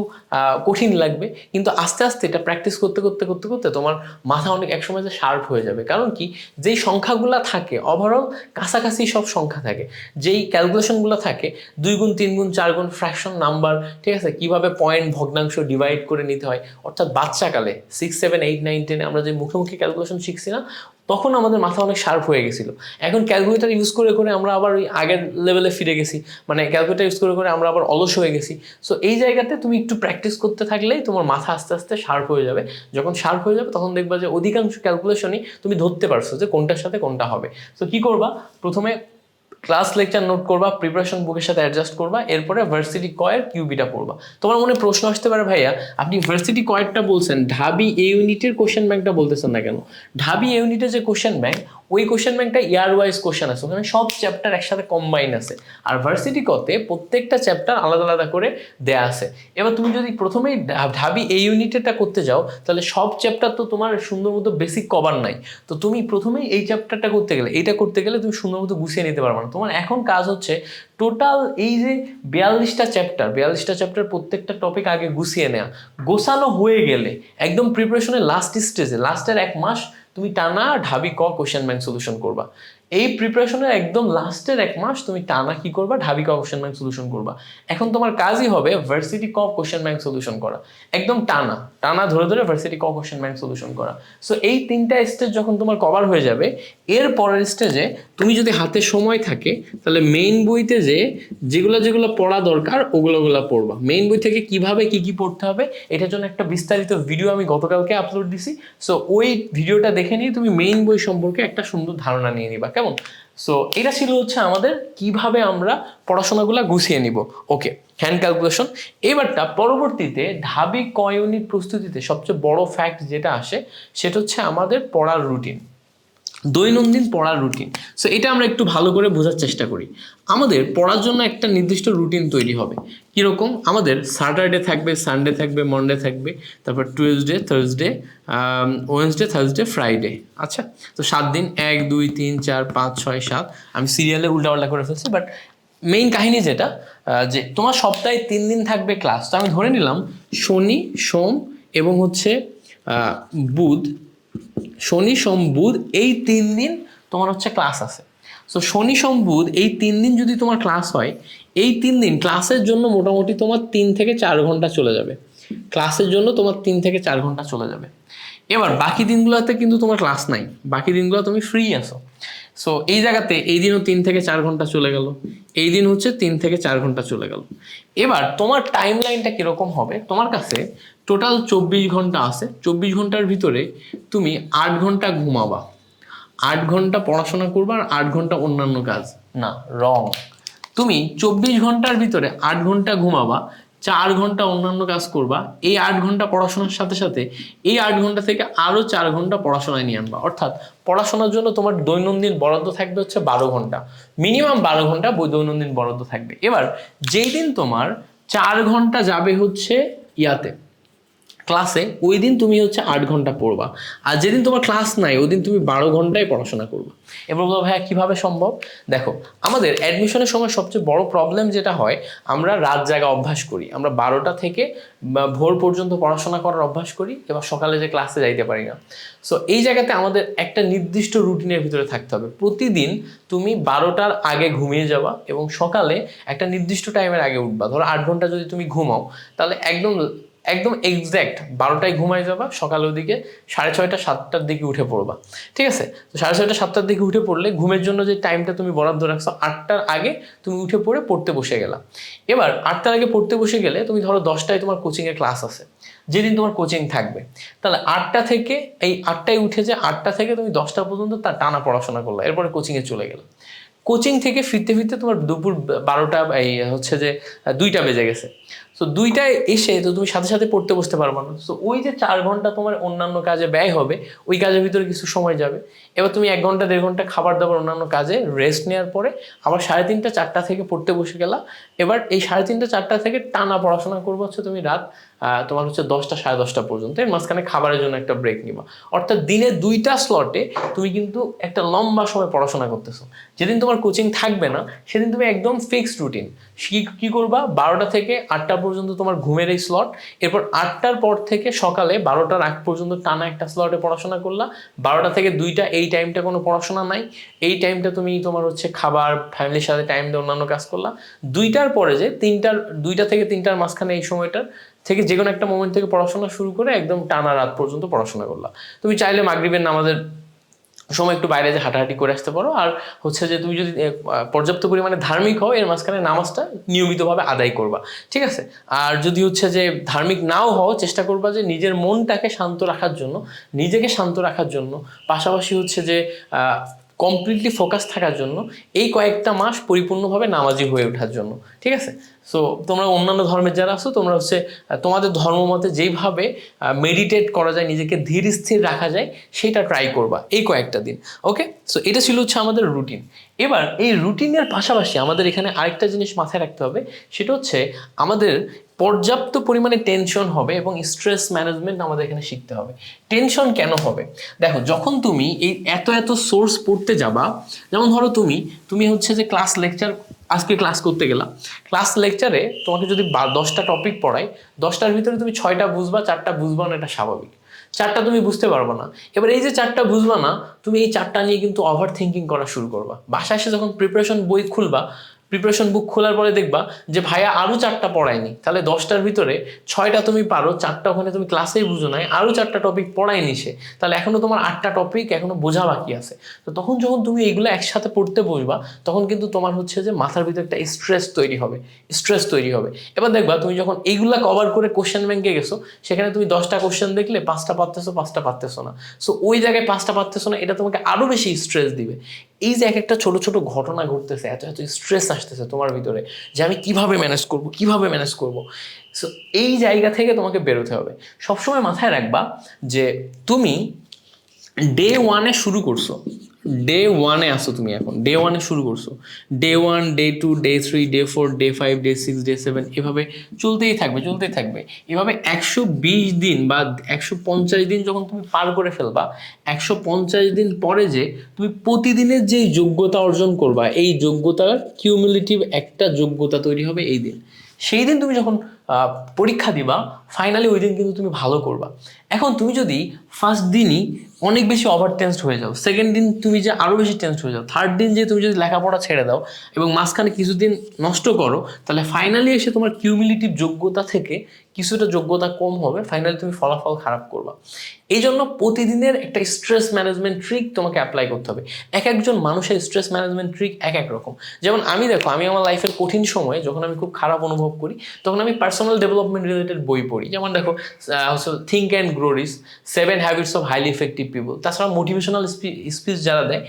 কঠিন লাগবে, কিন্তু আস্তে আস্তে এটা প্র্যাকটিস করতে করতে করতে করতে তোমার মাথা অনেক একসময় যে শার্প হয়ে যাবে। কারণ কি? যেই সংখ্যাগুলো থাকে ওভারঅল কাছাকাছি সব সংখ্যা থাকে। যেই ক্যালকুলেশনগুলো থাকে, দুই গুণ, তিন গুণ, চার গুণ ফ্র্যাকশন নাম্বার ঠিক আছে? কীভাবে পয়েন্ট ভগ্নাংশ ডিভাইড করে নিতে হয়? অর্থাৎ বাচ্চাকালে সিক্স সেভেন এইট নাইন টেনে আমরা যে মুখোমুখি ক্যালকুলেশন শিখছি না তখন আমাদের মাথা অনেক শার্প হয়ে গেছিল। এখন ক্যালকুলেটার ইউজ করে করে আমরা আবার ওই আগের লেভেলে ফিরে গেছি। মানে ক্যালকুলেটার ইউজ করে করে আমরা আবার অলস হয়ে গেছি। সো এই জায়গাতে তুমি একটু প্র্যাকটিস করতে থাকলেই তোমার মাথা আস্তে আস্তে শার্প হয়ে যাবে। যখন শার্প হয়ে যাবে তখন দেখবা যে অধিকাংশ ক্যালকুলেশনই তুমি ধরতে পারছ যে কোনটার সাথে কোনটা হবে। সো কী করবা? প্রথমে ক্লাস লেকচার নোট করবা প্রিপারেশন বুকের সাথে অ্যাডজাস্ট করবা, এরপরে ভার্সিটি কয়ের কিউবিটা পড়বা। তোমার মনে প্রশ্ন আসতে পারে, ভাইয়া, আপনি ভার্সিটি কয়েরটা বলছেন, ঢাবি এ ইউনিটের কোশ্চেন ব্যাংকটা বলতেছেন না কেন? ঢাবি এ ইউনিটের যে কোশ্চেন ব্যাংক ওই কোশ্চেন ব্যাংকটা ইয়ার ওয়াইজ কোশ্চেন আছে, ওখানে সব চ্যাপ্টার একসাথে কম্বাইন আছে। আর ভার্সিটি কতে প্রত্যেকটা চ্যাপ্টার আলাদা আলাদা করে দেয়া আছে। এবার তুমি যদি প্রথমেই ঢাবি এই ইউনিটেরটা করতে যাও, তাহলে সব চ্যাপ্টার তো তোমার সুন্দর মতো বেসিক কভার নাই। তো তুমি প্রথমেই এই চ্যাপ্টারটা করতে গেলে, এইটা করতে গেলে তুমি সুন্দর মতো গুছিয়ে নিতে পারবে না। তোমার এখন কাজ হচ্ছে টোটাল এই যে বিয়াল্লিশটা চ্যাপ্টার বিয়াল্লিশটা চ্যাপ্টার প্রত্যেকটা টপিক আগে গুছিয়ে নেওয়া গোছানো হয়ে গেলে, একদম প্রিপারেশনের লাস্ট স্টেজে লাস্টের এক মাস তুমি টানা ঢাবি ক কোশ্চেন ব্যাংক সলিউশন করবা। এই প্রিপারেশনের একদম লাস্টের এক মাস তুমি টানা কি করবা? ঢাবি ক কোশ্চেন ব্যাংক সলিউশন করবা। এখন তোমার কাজই হবে ভার্সিটি ক কোশ্চেন ব্যাংক সলিউশন করা। একদম টানা টানা ধরে ধরে ভার্সিটি ক কোশ্চেন ব্যাংক সলিউশন করা। সো এই তিনটা স্টেজ যখন তোমার কভার হয়ে যাবে, এর পরের স্টেজে তুমি যদি হাতে সময় থাকে, তাহলে মেইন বইতে যে যেগুলো যেগুলো পড়া দরকার, ওগুলো ওগুলো পড়বা। মেইন বই থেকে কীভাবে কি কি পড়তে হবে, এটার জন্য একটা বিস্তারিত ভিডিও আমি গতকালকে আপলোড দিছি। সো ওই ভিডিওটা দেখে নিয়ে তুমি মেইন বই সম্পর্কে একটা সুন্দর ধারণা নিয়ে নিবা। কেমন? সো এটা ছিল হচ্ছে আমাদের কীভাবে আমরা পড়াশোনাগুলো গুছিয়ে নিব। ওকে হ্যান্ড ক্যালকুলেশন এবারটা পরবর্তীতে ঢাবি ক প্রস্তুতিতে সবচেয়ে বড় ফ্যাক্ট যেটা আসে, সেটা হচ্ছে আমাদের পড়ার রুটিন দৈনন্দিন পড়ার রুটিন সো এটা আমরা একটু ভালো করে বোঝার চেষ্টা করি। আমাদের পড়ার জন্য একটা নির্দিষ্ট রুটিন তৈরি হবে। কীরকম? আমাদের স্যাটারডে থাকবে সানডে থাকবে মন্ডে থাকবে, তারপর Tuesday Thursday Wednesday Thursday Friday আচ্ছা? তো সাত দিন, এক, দুই, তিন, চার, পাঁচ, ছয়, সাত। আমি সিরিয়ালে উল্টাপাল্টা করে ফেলছি বাট মেইন কাহিনী যেটা যে তোমার সপ্তাহে তিন দিন থাকবে ক্লাস তো আমি ধরে নিলাম, শনি, সোম এবং হচ্ছে বুধ শনি, সোম, বুধ, এই তিন দিন তোমার হচ্ছে ক্লাস আছে। সো শনি, সোম, বুধ, এই তিন দিন যদি তোমার ক্লাস হয়, এই তিন দিন ক্লাসের জন্য মোটামুটি তোমার তিন থেকে চার ঘণ্টা চলে যাবে। ক্লাসের জন্য তোমার তিন থেকে চার ঘণ্টা চলে যাবে। এবার বাকি দিনগুলোতে কিন্তু তোমার ক্লাস নাই। বাকি দিনগুলো তুমি ফ্রি আছো। সো এই জায়গাতে এই দিনও তিন থেকে চার ঘণ্টা চলে গেল। এই দিন হচ্ছে তিন থেকে চার ঘণ্টা চলে গেল। এবার তোমার টাইম লাইনটা কীরকম হবে? তোমার কাছে টোটাল চব্বিশ ঘণ্টা আছে। চব্বিশ ঘণ্টার ভিতরে তুমি আট ঘণ্টা ঘুমাবা। আট ঘণ্টা পড়াশোনা করবা আর আট ঘণ্টা অন্যান্য কাজ। না রং তুমি চব্বিশ ঘণ্টার ভিতরে আট ঘণ্টা ঘুমাবা, চার ঘণ্টা অন্যান্য কাজ করবা, এই আট ঘণ্টা পড়াশোনার সাথে সাথে এই আট ঘণ্টা থেকে আরও চার ঘণ্টা পড়াশোনায় নিয়ে আনবা। অর্থাৎ পড়াশোনার জন্য তোমার দৈনন্দিন বরাদ্দ থাকবে হচ্ছে বারো ঘণ্টা। মিনিমাম বারো ঘণ্টা দৈনন্দিন বরাদ্দ থাকবে। এবার যেই দিন তোমার চার ঘণ্টা যাবে হচ্ছে ইয়াতে। ক্লাসে ওই দিন তুমি হচ্ছে আট ঘণ্টা পড়বা। আর যেদিন তোমার ক্লাস নাই ওই দিন তুমি বারো ঘন্টায় পড়াশোনা করবা। বলব ভাইয়া, কীভাবে সম্ভব? দেখো, আমাদের অ্যাডমিশনের সময় সবচেয়ে বড় প্রবলেম যেটা হয়, আমরা রাত জায়গা অভ্যাস করি। আমরা বারোটা থেকে ভোর পর্যন্ত পড়াশোনা করার অভ্যাস করি, এবার সকালে যে ক্লাসে যাইতে পারি না। সো এই জায়গাতে আমাদের একটা নির্দিষ্ট রুটিনের ভিতরে থাকতে হবে। প্রতিদিন তুমি বারোটার আগে ঘুমিয়ে যাওয়া এবং সকালে একটা নির্দিষ্ট টাইমের আগে উঠবা। ধরো আট ঘণ্টা যদি তুমি ঘুমাও, তাহলে একদম একদম এক্স্যাক্ট বারোটায় ঘুমাই যাবা, সকালের দিকে সাড়ে ছয়টা, সাতটার দিকে উঠে পড়বা। ঠিক আছে? তো সাড়ে ছয়টা, সাতটার দিকে উঠে পড়লে ঘুমের জন্য যে টাইমটা তুমি বরাদ্দ রাখছো, আটটার আগে তুমি উঠে পড়ে পড়তে বসে গেলা। এবার আটটার আগে পড়তে বসে গেলে তুমি ধরো দশটায় তোমার কোচিংয়ের ক্লাস আছে। যেদিন তোমার কোচিং থাকবে। তাহলে আটটা থেকে, এই আটটায় উঠে যে আটটা থেকে তুমি দশটা পর্যন্ত তার টানা পড়াশোনা করলে, এরপরে কোচিংয়ে চলে গেলো। কোচিং থেকে ফিরতে ফিরতে তোমার দুপুর বারোটা, এই হচ্ছে যে দুইটা বেজে গেছে। তো দুইটায় এসে তো তুমি সাথে সাথে পড়তে বসতে পারবে না। তো ওই যে চার ঘণ্টা তোমার অন্যান্য কাজে ব্যয় হবে, ওই কাজের ভিতরে কিছু সময় যাবে। এবার তুমি এক ঘণ্টা, দেড় ঘণ্টা খাবার দাবার অন্যান্য কাজে রেস্ট নেওয়ার পরে আবার সাড়ে তিনটা, চারটা থেকে পড়তে বসে গেলা। এবার এই সাড়ে তিনটা, চারটা থেকে টানা পড়াশোনা করব হচ্ছে তুমি রাত তোমার হচ্ছে দশটা, সাড়ে দশটা পর্যন্ত। এর মাঝখানে খাবারের জন্য একটা ব্রেক নিবা। অর্থাৎ দিনে দুইটা স্লটে তুমি কিন্তু একটা লম্বা সময় পড়াশোনা করতেছো। যেদিন তোমার কোচিং থাকবে না, সেদিন তুমি একদম ফিক্সড রুটিন কি কি করবা? বারোটা থেকে আটটা পর্যন্ত তোমার ঘুমের এই স্লট এরপর আটটার পর থেকে সকালে বারোটার আগ পর্যন্ত টানা একটা স্লটে পড়াশোনা করলা। বারোটা থেকে দুইটা, এই টাইমটা কোনো পড়াশোনা নাই। এই টাইমটা তুমি তোমার হচ্ছে খাবার ফ্যামিলির সাথে টাইম দিয়ে অন্যান্য কাজ করলা। দুইটার পরে যে তিনটার, দুইটা থেকে তিনটার মাঝখানে এই সময়টার থেকে যে কোনো একটা মোমেন্ট থেকে পড়াশোনা শুরু করে একদম টানা রাত পর্যন্ত পড়াশোনা করলা। তুমি চাইলে মাগরিবের নামাজের সময় একটু বাইরে যে হাঁটাহাঁটি করে আসতে পারো। আর হচ্ছে যে তুমি যদি পর্যাপ্ত পরিমাণে ধার্মিক হও, এর মাঝখানে নামাজটা নিয়মিতভাবে আদায় করবা। ঠিক আছে? আর যদি হচ্ছে যে ধার্মিক নাও হও, চেষ্টা করবা যে নিজের মনটাকে শান্ত রাখার জন্য, নিজেকে শান্ত রাখার জন্য। পাশাপাশি হচ্ছে যে কমপ্লিটলি ফোকাস থাকার জন্য এই কয়েকটা মাস পরিপূর্ণভাবে নামাজি হয়ে ওঠার জন্য, ঠিক আছে? সো তোমরা অন্যান্য ধর্মের যারা আসো তোমরা হচ্ছে তোমাদের ধর্ম মতে যেইভাবে মেডিটেট করা যায়, নিজেকে ধীর স্থির রাখা যায়, সেটা ট্রাই করবা এই কয়েকটা দিন ওকে সো এটা ছিল হচ্ছে আমাদের রুটিন এবার, এই রুটিনের পাশাপাশি আমাদের এখানে আরেকটা জিনিস মাথায় রাখতে হবে, সেটা হচ্ছে আমাদের পর্যাপ্ত পরিমাণে টেনশন হবে এবং স্ট্রেস ম্যানেজমেন্ট আমাদের এখানে শিখতে হবে। টেনশন কেন হবে? দেখো, যখন তুমি এই এত এত সোর্স পড়তে যাবা, যেমন ধরো তুমি তুমি হচ্ছে যে ক্লাস লেকচার আজকে ক্লাস করতে গেলাম ক্লাস লেকচারে তোমাকে যদি দশটা টপিক পড়াই দশটার ভিতরে তুমি ছয়টা বুঝবা, চারটা বুঝবা না, এটা স্বাভাবিক। চারটা তুমি বুঝতে পারবে না। এবার এই যে চারটা বুঝবা না, তুমি এই চারটা নিয়ে কিন্তু ওভার থিঙ্কিং করা শুরু করবা। বাসায় এসে যখন প্রিপারেশন বই খুলবা প্রিপারেশন বুক খোলার পরে দেখবা যে ভাইয়া আরও চারটা পড়ায়নি। তাহলে দশটার ভিতরে ছয়টা তুমি পারো, চারটা ওখানে তুমি ক্লাসেই বুঝো নাই আরও চারটা টপিক পড়ায়নি সে। তাহলে এখনও তোমার আটটা টপিক এখনও বোঝা বাকি আছে। তো তখন যখন তুমি এইগুলো একসাথে পড়তে বসবা, তখন কিন্তু তোমার হচ্ছে যে মাথার ভিতরে একটা স্ট্রেস তৈরি হবে স্ট্রেস তৈরি হবে। এবার দেখবা তুমি যখন এইগুলা কভার করে কোশ্চেন ব্যাংকে গেছো, সেখানে তুমি দশটা কোশ্চেন দেখলে পাঁচটা পারতেছো পাঁচটা পারতেছো না। সো ওই জায়গায় পাঁচটা পারতেছো না, এটা তোমাকে আরও বেশি স্ট্রেস দিবে। এই যে এক একটা ছোট ছোট ঘটনা ঘটতেছে, এত এত স্ট্রেস আসতেছে তোমার ভিতরে যে আমি কীভাবে ম্যানেজ করব, কীভাবে ম্যানেজ করব। সো এই জায়গা থেকে তোমাকে বেরোতে হবে। সবসময় মাথায় রাখবা যে তুমি ডে ওয়ানে শুরু করছ। ডে ওয়ানে আসো তুমি এখন। ডে ওয়ানে শুরু করছ। Day one day two day three day four day five day six day seven এভাবে চলতেই থাকবে চলতেই থাকবে। এভাবে একশো বিশ দিন বা একশো পঞ্চাশ দিন যখন তুমি পার করে ফেলবা, একশো পঞ্চাশ দিন পরে যে তুমি প্রতিদিনের যে যোগ্যতা অর্জন করবা, এই যোগ্যতার কিউমুলেটিভ একটা যোগ্যতা তৈরি হবে এই দিন। সেই দিন তুমি যখন পরীক্ষা দিবা ফাইনালি ওই দিন কিন্তু তুমি ভালো করবা। এখন তুমি যদি ফার্স্ট দিনই অনেক বেশি ওভার টেন্সড হয়ে যাও সেকেন্ড দিন তুমি যে আরও বেশি টেন্সড হয়ে যাও থার্ড দিন যে তুমি যদি লেখাপড়া ছেড়ে দাও এবং মাঝখানে কিছুদিন নষ্ট করো, তাহলে ফাইনালি এসে তোমার কিউমিলিটিভ যোগ্যতা থেকে কিছুটা যোগ্যতা কম হবে ফাইনালি তুমি ফলাফল খারাপ করবা। এই জন্য প্রতিদিনের একটা স্ট্রেস ম্যানেজমেন্ট ট্রিক তোমাকে অ্যাপ্লাই করতে হবে। এক একজন মানুষের স্ট্রেস ম্যানেজমেন্ট ট্রিক এক এক রকম। যেমন আমি দেখো, আমি আমার লাইফের কঠিন সময়ে যখন আমি খুব খারাপ অনুভব করি, তখন আমি পার্সোনাল ডেভেলপমেন্ট রিলেটেড বই পড়ি। যেমন দেখো হচ্ছে think and grow rich seven habits of highly effective people তাছাড়া মোটিভেশনাল স্পিচ যারা দেয়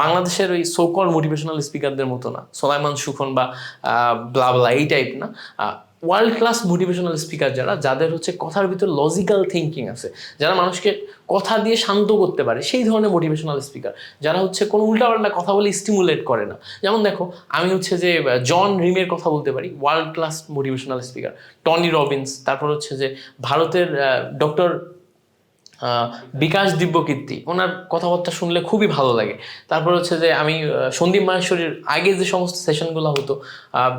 বাংলাদেশের ওই সোকল মোটিভেশনাল স্পিকারদের মতো না। সোলাইমান সুখন বা ব্লাবলা এই টাইপ না। ওয়ার্ল্ড ক্লাস মোটিভেশনাল স্পিকার যারা, যাদের হচ্ছে কথার ভিতর লজিক্যাল থিঙ্কিং আছে, যারা মানুষকে কথা দিয়ে শান্ত করতে পারে, সেই ধরনের মোটিভেশনাল স্পিকার যারা হচ্ছে কোনো উল্টাপাল্টা কথা বলে স্টিমুলেট করে না। যেমন দেখো, আমি হচ্ছে যে জন রিমের কথা বলতে পারি world class motivational speaker Tony Robbins, তারপর হচ্ছে যে, ভারতের ডক্টর বিকাশ দিব্যকীর্তি। ওনার কথাবার্তা শুনলে খুবই ভালো লাগে। তারপর হচ্ছে যে আমি সন্দীপ মাহেশ্বরীর আগে যে সমস্ত সেশনগুলো হতো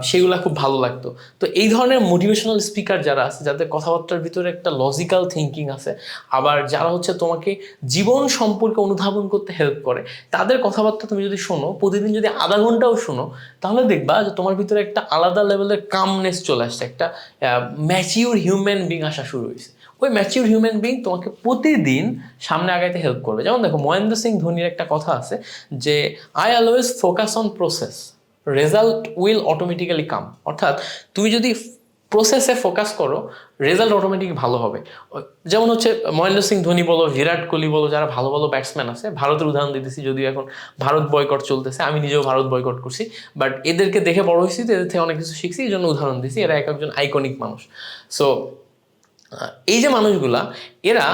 সেগুলো খুব ভালো লাগতো। তো এই ধরনের মোটিভেশনাল স্পিকার যারা আছে, যাদের কথাবার্তার ভিতরে একটা লজিক্যাল থিঙ্কিং আছে, আবার যারা হচ্ছে তোমাকে জীবন সম্পর্কে অনুধাবন করতে হেল্প করে, তাদের কথাবার্তা তুমি যদি শোনো, প্রতিদিন যদি আধা ঘন্টাও শোনো, তাহলে দেখবা যে তোমার ভিতরে একটা আলাদা লেভেলের কামনেস চলে আসছে, একটা ম্যাচিউর হিউম্যান বিং আসা শুরু হয়েছে। ওই ম্যাচিউর হিউম্যান বিং তোমাকে প্রতিদিন সামনে আগাইতে হেল্প করবে। যেমন দেখো, মহেন্দ্র সিং ধোনির একটা কথা আছে যে I always focus on process result will automatically come অর্থাৎ তুমি যদি প্রসেসে ফোকাস করো রেজাল্ট অটোমেটিক ভালো হবে। যেমন হচ্ছে মহেন্দ্র সিং ধোনি বলো, বিরাট কোহলি বলো, যারা ভালো ভালো ব্যাটসম্যান আছে, ভারতের উদাহরণ দিতেছি যদিও এখন ভারত বয়কট চলতেছে, আমি নিজেও ভারত বয়কট করছি বাট এদেরকে দেখে বড় হয়েছি তো এদের থেকে অনেক কিছু শিখছি, এই জন্য উদাহরণ দিছি, এরা এক একজন আইকনিক মানুষ। সো এই যে মানুষগুলা এরা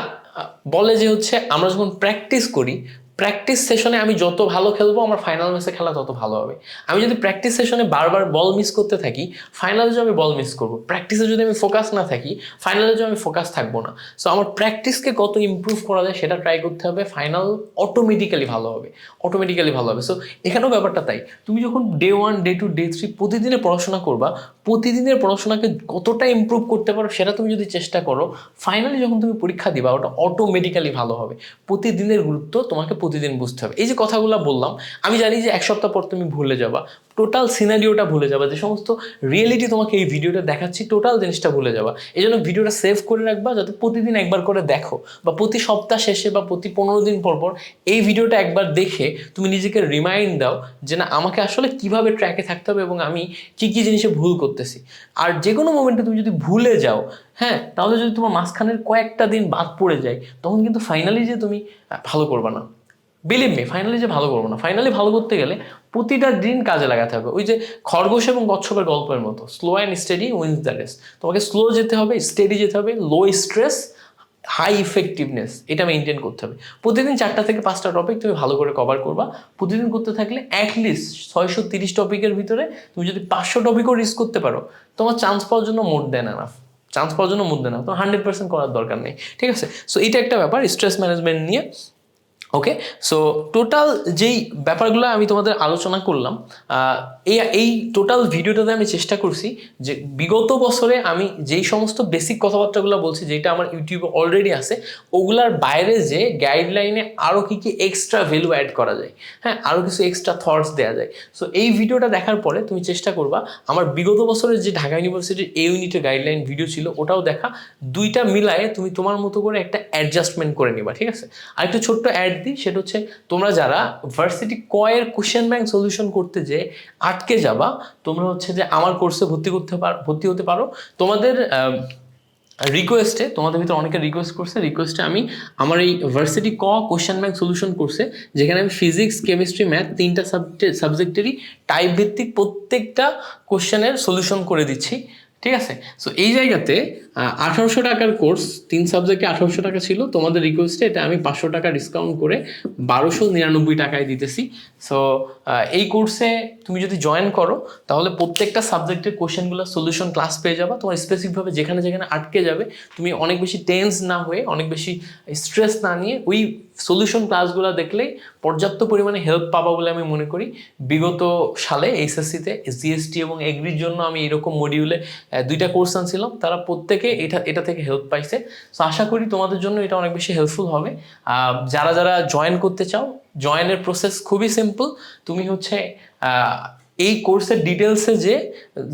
বলে যে হচ্ছে আমরা যখন প্র্যাকটিস করি প্র্যাকটিস সেশনে আমি যত ভালো খেলব, আমার ফাইনাল ম্যাচে খেলা তত ভালো হবে। আমি যদি প্র্যাকটিস সেশনে বারবার বল মিস করতে থাকি ফাইনালে যে আমি বল মিস করব প্র্যাকটিসে যদি আমি ফোকাস না থাকি ফাইনালে যে আমি ফোকাস থাকব না। সো আমার প্র্যাকটিসকে কত ইমপ্রুভ করা যায় সেটা ট্রাই করতে হবে ফাইনাল অটোমেটিক্যালি ভালো হবে অটোমেটিক্যালি ভালো হবে। সো এখানেও ব্যাপারটা তাই। তুমি যখন day one day two day three প্রতিদিনে পড়াশোনা করবা, প্রতিদিনের পড়াশোনাকে কতটা ইমপ্রুভ করতে পারো সেটা তুমি যদি চেষ্টা করো ফাইনালি যখন তুমি পরীক্ষা দিবা, ওটা অটোমেটিক্যালি ভালো হবে। প্রতিদিনের গুরুত্ব তোমাকে প্রতিদিন বুঝতে হবে। এই যে কথাগুলো বললাম, আমি জানি যে এক সপ্তাহ পর তুমি ভুলে যাবা। টোটাল সিনারিওটা ভুলে যাবা। যে সমস্ত রিয়েলিটি তোমাকে এই ভিডিওটা দেখাচ্ছি টোটাল জিনিসটা ভুলে যাবা। এই জন্য ভিডিওটা সেভ করে রাখবা, যাতে প্রতিদিন একবার করে দেখো। বা প্রতি সপ্তাহ শেষে বা প্রতি পনেরো দিন পর পর এই ভিডিওটা একবার দেখে তুমি নিজেকে রিমাইন্ড দাও যে না, আমাকে আসলে কীভাবে ট্র্যাকে থাকতে হবে এবং আমি কি কি জিনিসে ভুল করতেছি। আর যে কোনো মোমেন্টে তুমি যদি ভুলে যাও হ্যাঁ তাহলে যদি তোমার মাঝখানের কয়েকটা দিন বাদ পড়ে যায়, তখন কিন্তু ফাইনালি যে তুমি ভালো করবা না। বিলিভ মি ফাইনালি যে ভালো করব না ফাইনালি ভালো করতে গেলে প্রতিটা দিন কাজে লাগাতে হবে। ওই যে খরগোশ এবং কচ্ছপের গল্পের মতো slow and steady wins the race তোমাকে স্লো যেতে হবে স্টেডি যেতে হবে লো স্ট্রেস হাই ইফেক্টিভনেস এটা মেনটেন করতে হবে। প্রতিদিন চারটা থেকে পাঁচটা টপিক তুমি ভালো করে কভার করবা। প্রতিদিন করতে থাকলে অ্যাটলিস্ট ছয়শো তিরিশ টপিকের ভিতরে তুমি যদি পাঁচশো টপিকও রিস্ক করতে পারো, তোমার চান্স পাওয়ার জন্য মোট দেন এনাফ চান্স পাওয়ার জন্য মোট দেন তোমার হান্ড্রেড পার্সেন্ট করার দরকার নেই। ঠিক আছে? সো এটা একটা ব্যাপার স্ট্রেস ম্যানেজমেন্ট নিয়ে ওকে সো টোটাল যেই ব্যাপারগুলো আমি তোমাদের আলোচনা করলাম এই এই টোটাল ভিডিওটাতে আমি চেষ্টা করছি যে বিগত বছরে আমি যেই সমস্ত বেসিক কথাবার্তাগুলো বলছি যেটা আমার ইউটিউবে অলরেডি আছে, ওগুলার বাইরে যে গাইডলাইনে আরও কী কী এক্সট্রা ভ্যালু অ্যাড করা যায় হ্যাঁ? আরও কিছু এক্সট্রা থটস দেওয়া যায়। সো এই ভিডিওটা দেখার পরে তুমি চেষ্টা করবা, আমার বিগত বছরের যে ঢাকা ইউনিভার্সিটির এ ইউনিটের গাইডলাইন ভিডিও ছিল, ওটাও দেখা, দুইটা মিলায়ে তুমি তোমার মতো করে একটা অ্যাডজাস্টমেন্ট করে নিবা, ঠিক আছে? আর একটা ছোট্ট অ্যাড দিই সেটা হচ্ছে তোমরা যারা ভার্সিটি কয়ের কোশ্চেন ব্যাংক সলিউশন করতে যে আটকে যাবা, তোমরা হচ্ছে যে আমার কোর্সে ভর্তি করতে পার, ভর্তি হতে পারো। তোমাদের রিকোয়েস্টে তোমাদের ভিতরে অনেকে রিকোয়েস্ট করছে রিকোয়েস্টে আমি আমার এই ভার্সিটি ক কোশ্চেন ব্যাংক সলিউশন করছে যেখানে আমি ফিজিক্স কেমিস্ট্রি ম্যাথ তিনটা সাবজেক্ট সাবজেক্টেরই টাইপ ভিত্তিক প্রত্যেকটা কোশ্চেনের সলিউশন করে দিচ্ছি। ঠিক আছে? সো এই জায়গাতে আঠারোশো টাকার কোর্স তিন সাবজেক্টে আঠারোশো টাকা ছিল। তোমাদের রিকোয়েস্টে এটা আমি পাঁচশো টাকা ডিসকাউন্ট করে বারোশো নিরানব্বই টাকায় দিতেছি। সো এই কোর্সে তুমি যদি জয়েন করো, তাহলে প্রত্যেকটা সাবজেক্টের কোশ্চেনগুলো সলিউশন ক্লাস পেয়ে যাবা। তোমার স্পেসিফিকভাবে যেখানে যেখানে আটকে যাবে, তুমি অনেক বেশি টেন্স না হয়ে, অনেক বেশি স্ট্রেস না নিয়ে ওই সলিউশন ক্লাসগুলো দেখলেই পর্যাপ্ত পরিমাণে হেল্প পাবা বলে আমি মনে করি। বিগত সালে এইচএসসিতে জিএসটি এবং এগ্রির জন্য আমি এরকম মডিউলে দুইটা কোর্স আনছিলাম। তারা প্রত্যেকে এটা এটা থেকে হেল্প পাইছে। সো আশা করি তোমাদের জন্য এটা অনেক বেশি হেল্পফুল হবে। যারা যারা জয়েন করতে চাও জয়েনের প্রসেস খুবই সিম্পল তুমি হচ্ছে এই কোর্সের ডিটেলসে যে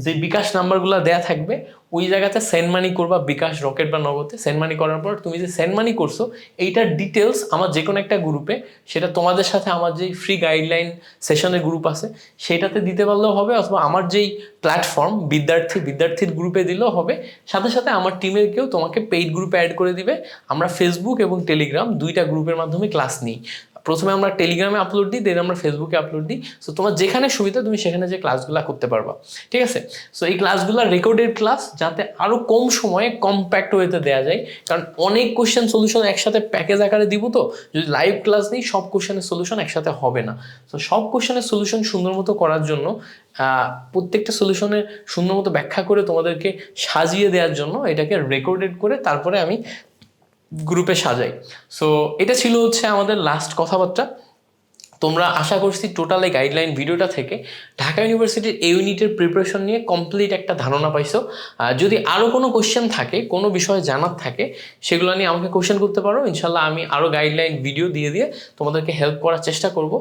যে বিকাশ নাম্বারগুলো দেয়া থাকবে, ওই জায়গাতে সেন্ড মানি করবা, বিকাশ রকেট বা নগদে সেন্ড মানি করার পর তুমি যে সেন্ড মানি করছ, এইটার ডিটেলস আমার যে কোনো একটা গ্রুপে সেটা তোমাদের সাথে আমার যেই ফ্রি গাইডলাইন সেশনের গ্রুপ আছে, সেটাতে দিতে পারলেও হবে অথবা আমার যেই প্ল্যাটফর্ম বিদ্যার্থী, বিদ্যার্থীর গ্রুপে দিলেও হবে, সাথে সাথে আমার টিমের কেউ তোমাকে পেইড গ্রুপে অ্যাড করে দিবে। আমরা ফেসবুক এবং টেলিগ্রাম দুইটা গ্রুপের মাধ্যমে ক্লাস নিই। প্রথমে আমরা টেলিগ্রামে আপলোড দিই দেন আমরা ফেসবুকে আপলোড দিই। সো তোমার যেখানে সুবিধা, তুমি সেখানে যে ক্লাসগুলো করতে পারবা। ঠিক আছে? সো এই ক্লাসগুলো রেকর্ডেড ক্লাস যাতে আরও কম সময়ে কম্প্যাক্ট ওয়েতে দেওয়া যায়। কারণ অনেক কোশ্চেন সলিউশন একসাথে প্যাকেজ আকারে দিব তো। যদি লাইভ ক্লাস নেই, সব কোশ্চেনের সলিউশন একসাথে হবে না। তো সব কোশ্চেনের সলিউশন সুন্দর মতো করার জন্য প্রত্যেকটা সলিউশনের সুন্দর মতো ব্যাখ্যা করে তোমাদেরকে সাজিয়ে দেওয়ার জন্য এটাকে রেকর্ডেড করে তারপরে আমি গ্রুপে সাজাই। সো এটা ছিল হচ্ছে আমাদের লাস্ট কথাবার্তা। তোমরা আশা করছি টোটাল এই গাইডলাইন ভিডিওটা থেকে ঢাকা ইউনিভার্সিটির এই ইউনিটের প্রিপারেশন নিয়ে কমপ্লিট একটা ধারণা পাইছো। যদি আরও কোনো কোশ্চেন থাকে, কোনো বিষয়ে জানার থাকে, সেগুলো নিয়ে আমাকে কোশ্চেন করতে পারো। ইনশাল্লাহ আমি আরও গাইডলাইন ভিডিও দিয়ে দিয়ে তোমাদেরকে হেল্প করার চেষ্টা করব।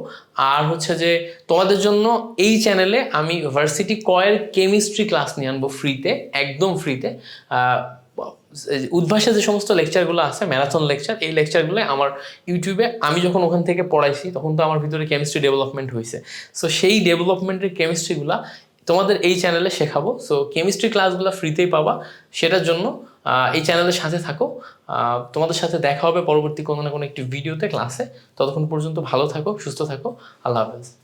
আর হচ্ছে যে, তোমাদের জন্য এই চ্যানেলে আমি ভার্সিটি কয়ের কেমিস্ট্রি ক্লাস নিয়ে আনব ফ্রিতে একদম ফ্রিতে উদ্ভাসে যে সমস্ত লেকচারগুলো আছে ম্যারাথন লেকচার এই লেকচারগুলো আমার ইউটিউবে আমি যখন ওখান থেকে পড়াইছি, তখন তো আমার ভিতরে কেমিস্ট্রি ডেভেলপমেন্ট হয়েছে সো সেই ডেভেলপমেন্টের কেমিস্ট্রিগুলা তোমাদের এই চ্যানেলে শেখাবো। সো কেমিস্ট্রি ক্লাসগুলো ফ্রিতেই পাবা। সেটার জন্য এই চ্যানেলের সাথে থাকো। তোমাদের সাথে দেখা হবে পরবর্তী কোনো না কোনো একটি ভিডিওতে ক্লাসে ততক্ষণ পর্যন্ত ভালো থাকো, সুস্থ থাকো। আল্লাহ হাফেজ।